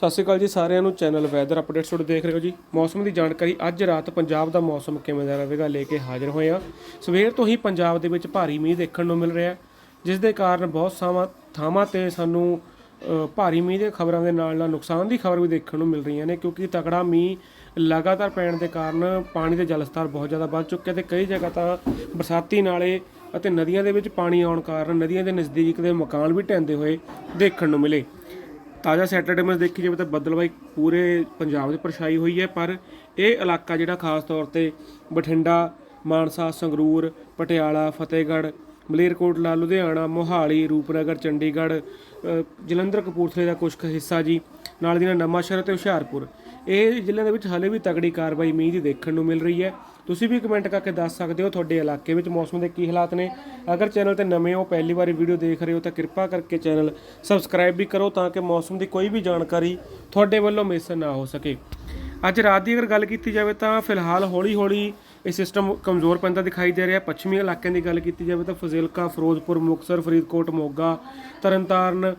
ਸਤਿ ਸ਼੍ਰੀ ਅਕਾਲ ਜੀ ਸਾਰਿਆਂ ਨੂੰ। ਚੈਨਲ ਵੈਦਰ ਅਪਡੇਟਸ ਤੁਹਾਡੇ ਦੇਖ ਰਹੇ ਹੋ ਜੀ। ਮੌਸਮ ਦੀ ਜਾਣਕਾਰੀ ਅੱਜ ਰਾਤ ਪੰਜਾਬ ਦਾ ਮੌਸਮ ਕਿਵੇਂ ਦਾ ਰਹੇਗਾ ਲੈ ਕੇ ਹਾਜ਼ਰ ਹੋਏ ਹਾਂ। ਸਵੇਰ ਤੋਂ ਹੀ ਪੰਜਾਬ ਦੇ ਵਿੱਚ ਭਾਰੀ ਮੀਂਹ ਦੇਖਣ ਨੂੰ ਮਿਲ ਰਿਹਾ ਜਿਸ ਦੇ ਕਾਰਨ ਬਹੁਤ ਸਾਵਾਂ ਥਾਵਾਂ ਤੇ ਸਾਨੂੰ ਭਾਰੀ ਮੀਂਹ ਦੇ ਖਬਰਾਂ ਦੇ ਨਾਲ ਨਾਲ ਨੁਕਸਾਨ ਦੀ ਖਬਰ ਵੀ ਦੇਖਣ ਨੂੰ ਮਿਲ ਰਹੀਆਂ ਨੇ, ਕਿਉਂਕਿ ਤਕੜਾ ਮੀਂਹ ਲਗਾਤਾਰ ਪੈਣ ਦੇ ਕਾਰਨ ਪਾਣੀ ਦੇ ਜਲ ਸਤਰ ਬਹੁਤ ਜ਼ਿਆਦਾ ਵੱਧ ਚੁੱਕੇ ਤੇ ਕਈ ਜਗ੍ਹਾ ਤਾਂ ਬਰਸਾਤੀ ਨਾਲੇ ਅਤੇ ਨਦੀਆਂ ਦੇ ਵਿੱਚ ਪਾਣੀ ਆਉਣ ਕਾਰਨ ਨਦੀਆਂ ਦੇ ਨਜ਼ਦੀਕ ਦੇ ਮਕਾਨ ਵੀ ਢਹਿੰਦੇ ਹੋਏ ਦੇਖਣ ਨੂੰ ਮਿਲੇ। ਤਾਜ਼ਾ ਸੈਟਰਡੇ ਮੈਂ ਦੇਖੀ ਜਾਵੇ ਤਾਂ ਬੱਦਲਵਾਈ ਪੂਰੇ ਪੰਜਾਬ 'ਚ ਪਰਛਾਈ ਹੋਈ ਹੈ, ਪਰ ਇਹ ਇਲਾਕਾ ਜਿਹੜਾ ਖਾਸ ਤੌਰ ਤੇ ਬਠਿੰਡਾ, ਮਾਨਸਾ, ਸੰਗਰੂਰ, ਪਟਿਆਲਾ, ਫਤਿਹਗੜ੍ਹ ਮਲੇਰਕੋਟਲਾ ਲੁਧਿਆਣਾ, ਮੋਹਾਲੀ, ਰੂਪਨਗਰ, ਚੰਡੀਗੜ੍ਹ ਜਲੰਧਰ, ਕਪੂਰਥਲੇ ਦਾ ਕੁਝ ਕੁ ਹਿੱਸਾ ਜੀ। ਨਾਲ ਦੀ ਨਾਲ ਨਵਾਂਸ਼ਹਿਰ ਤੇ ਹੁਸ਼ਿਆਰਪੁਰ। ਇਹ ਜ਼ਿਲ੍ਹਿਆਂ ਦੇ ਵਿੱਚ ਹਲੇ ਵੀ ਤਗੜੀ ਕਾਰਵਾਈ ਮੀਂਹ ਦੀ ਦੇਖਣ ਨੂੰ ਮਿਲ ਰਹੀ ਹੈ। ਤੁਸੀਂ ਵੀ ਕਮੈਂਟ ਕਰਕੇ ਦੱਸ ਸਕਦੇ ਹੋ ਤੁਹਾਡੇ ਇਲਾਕੇ ਵਿੱਚ ਮੌਸਮ ਦੇ ਕੀ ਹਾਲਾਤ ਨੇ। ਅਗਰ ਚੈਨਲ ਤੇ ਨਵੇਂ ਹੋ, ਪਹਿਲੀ ਵਾਰੀ ਵੀਡੀਓ ਦੇਖ ਰਹੇ ਹੋ ਤਾਂ ਕਿਰਪਾ ਕਰਕੇ ਚੈਨਲ ਸਬਸਕ੍ਰਾਈਬ ਵੀ ਕਰੋ ਤਾਂ ਕਿ ਮੌਸਮ ਦੀ ਕੋਈ ਵੀ ਜਾਣਕਾਰੀ ਤੁਹਾਡੇ ਵੱਲੋਂ ਮਿਸ ਨਾ ਹੋ ਸਕੇ। ਅੱਜ ਰਾਤ ਦੀ ਅਗਰ ਗੱਲ ਕੀਤੀ ਜਾਵੇ ਤਾਂ ਫਿਲਹਾਲ ਹੌਲੀ-ਹੌਲੀ ਇਹ ਸਿਸਟਮ ਕਮਜ਼ੋਰ ਪੈਂਦਾ ਦਿਖਾਈ ਦੇ ਰਿਹਾ ਪੱਛਮੀ ਇਲਾਕਿਆਂ ਦੀ ਗੱਲ ਕੀਤੀ ਜਾਵੇ ਤਾਂ ਫਜ਼ਿਲਕਾ, ਫਿਰੋਜ਼ਪੁਰ, ਮੁਕਤਸਰ, ਫਰੀਦਕੋਟ, ਮੋਗਾ, ਤਰਨਤਾਰਨ,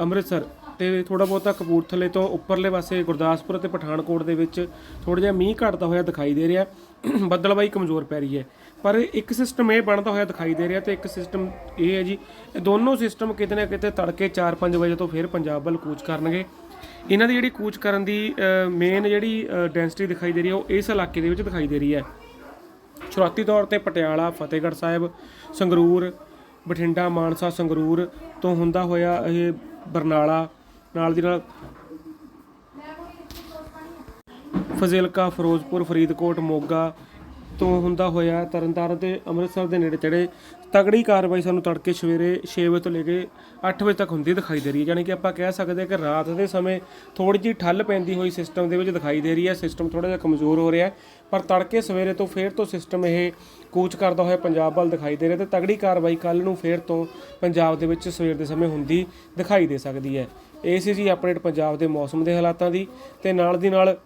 ਅੰਮ੍ਰਿਤਸਰ ਤੇ ਥੋੜਾ ਬਹੁਤਾ ਕਪੂਰਥਲੇ ਤੋਂ ਉੱਪਰਲੇ ਪਾਸੇ ਗੁਰਦਾਸਪੁਰ ਅਤੇ ਪਠਾਨਕੋਟ ਦੇ ਵਿੱਚ ਥੋੜਾ ਜਿਹਾ ਮੀਂਹ ਘਟਦਾ ਹੋਇਆ ਦਿਖਾਈ ਦੇ ਰਿਹਾ ਬੱਦਲਬਾਈ ਕਮਜ਼ੋਰ ਪੈ ਰਹੀ ਹੈ। ਪਰ ਇੱਕ ਸਿਸਟਮ ਇਹ ਬਣਦਾ ਹੋਇਆ ਦਿਖਾਈ ਦੇ ਰਿਹਾ ਤੇ ਇੱਕ ਸਿਸਟਮ ਇਹ ਹੈ ਜੀ, ਇਹ ਦੋਨੋਂ ਸਿਸਟਮ ਕਿਤੇ ਨਾ ਕਿਤੇ ਤੜਕੇ 4-5 ਵਜੇ ਤੋਂ ਫਿਰ ਪੰਜਾਬ ਵੱਲ ਕੂਚ ਕਰਨਗੇ। ਇਹਨਾਂ ਦੀ ਜਿਹੜੀ ਕੂਚ ਕਰਨ ਦੀ ਮੇਨ ਜਿਹੜੀ ਡੈਂਸਿਟੀ ਦਿਖਾਈ ਦੇ ਰਹੀ ਹੈ, ਉਹ ਇਸ ਇਲਾਕੇ ਦੇ ਵਿੱਚ ਦਿਖਾਈ ਦੇ ਰਹੀ ਹੈ। ਸ਼ੁਰੂਆਤੀ ਤੌਰ ਤੇ ਪਟਿਆਲਾ, ਫਤਿਹਗੜ੍ਹ ਸਾਹਿਬ, ਸੰਗਰੂਰ, ਬਠਿੰਡਾ, ਮਾਨਸਾ, ਸੰਗਰੂਰ ਤੋਂ ਹੁੰਦਾ ਹੋਇਆ ਇਹ ਬਰਨਾਲਾ, ਨਾਲ ਦੀ ਨਾਲ ਫਜ਼ਿਲਕਾ, ਫਿਰੋਜ਼ਪੁਰ, ਫਰੀਦਕੋਟ, ਮੋਗਾ ਤੋਂ ਹੁੰਦਾ ਹੋਇਆ ਤਰਨਤਾਰਨ ਤੇ ਅੰਮ੍ਰਿਤਸਰ ਦੇ ਨੇੜੇ ਤੇੜੇ ਤਗੜੀ ਕਾਰਵਾਈ ਸਾਨੂੰ ਤੜਕੇ ਸਵੇਰੇ 6 ਵਜੇ ਤੋਂ ਲੈ ਕੇ 8 ਵਜੇ ਤੱਕ ਹੁੰਦੀ ਦਿਖਾਈ ਦੇ ਰਹੀ ਹੈ। ਯਾਨੀ ਕਿ ਆਪਾਂ ਕਹਿ ਸਕਦੇ ਹਾਂ ਕਿ ਰਾਤ ਦੇ ਸਮੇਂ ਥੋੜੀ ਜਿਹੀ ਠੱਲ ਪੈਂਦੀ ਹੋਈ ਸਿਸਟਮ ਦੇ ਵਿੱਚ ਦਿਖਾਈ ਦੇ ਰਹੀ ਹੈ। ਸਿਸਟਮ ਥੋੜਾ ਜਿਹਾ ਕਮਜ਼ੋਰ ਹੋ ਰਿਹਾ ਪਰ ਤੜਕੇ ਸਵੇਰੇ ਤੋਂ ਫੇਰ ਤੋਂ ਸਿਸਟਮ ਇਹ ਕੂਚ ਕਰਦਾ ਹੋਇਆ ਪੰਜਾਬ ਵੱਲ ਦਿਖਾਈ ਦੇ ਰਿਹਾ ਤੇ ਤਗੜੀ ਕਾਰਵਾਈ ਕੱਲ ਨੂੰ ਫੇਰ ਤੋਂ ਪੰਜਾਬ ਦੇ ਵਿੱਚ ਸਵੇਰ ਦੇ ਸਮੇਂ ਹੁੰਦੀ ਦਿਖਾਈ ਦੇ ਸਕਦੀ ਹੈ। ਇਹ ਸੀ ਜੀ ਅਪਡੇਟ ਪੰਜਾਬ ਦੇ ਮੌਸਮ ਦੇ ਹਾਲਾਤਾਂ ਦੀ ਤੇ ਨਾਲ ਦੀ ਨਾਲ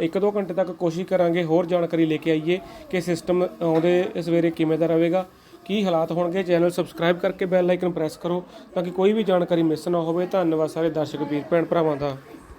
ਇੱਕ ਦੋ ਘੰਟੇ ਤੱਕ ਕੋਸ਼ਿਸ਼ ਕਰਾਂਗੇ ਹੋਰ ਜਾਣਕਾਰੀ ਲੈ ਕੇ ਆਈਏ ਕਿ ਸਿਸਟਮ ਆਉਂਦੇ ਸਵੇਰੇ ਕਿਵੇਂ ਦਾ ਰਹੇਗਾ, ਕੀ ਹਾਲਾਤ ਹੋਣਗੇ। ਚੈਨਲ ਸਬਸਕ੍ਰਾਈਬ ਕਰਕੇ ਬੈਲ ਆਈਕਨ ਪ੍ਰੈਸ ਕਰੋ ਤਾਂ ਕਿ ਕੋਈ ਵੀ ਜਾਣਕਾਰੀ ਮਿਸ ਨਾ ਹੋਵੇ। ਧੰਨਵਾਦ ਸਾਰੇ ਦਰਸ਼ਕ, ਵੀਰ, ਭੈਣ ਭਰਾਵਾਂ ਦਾ।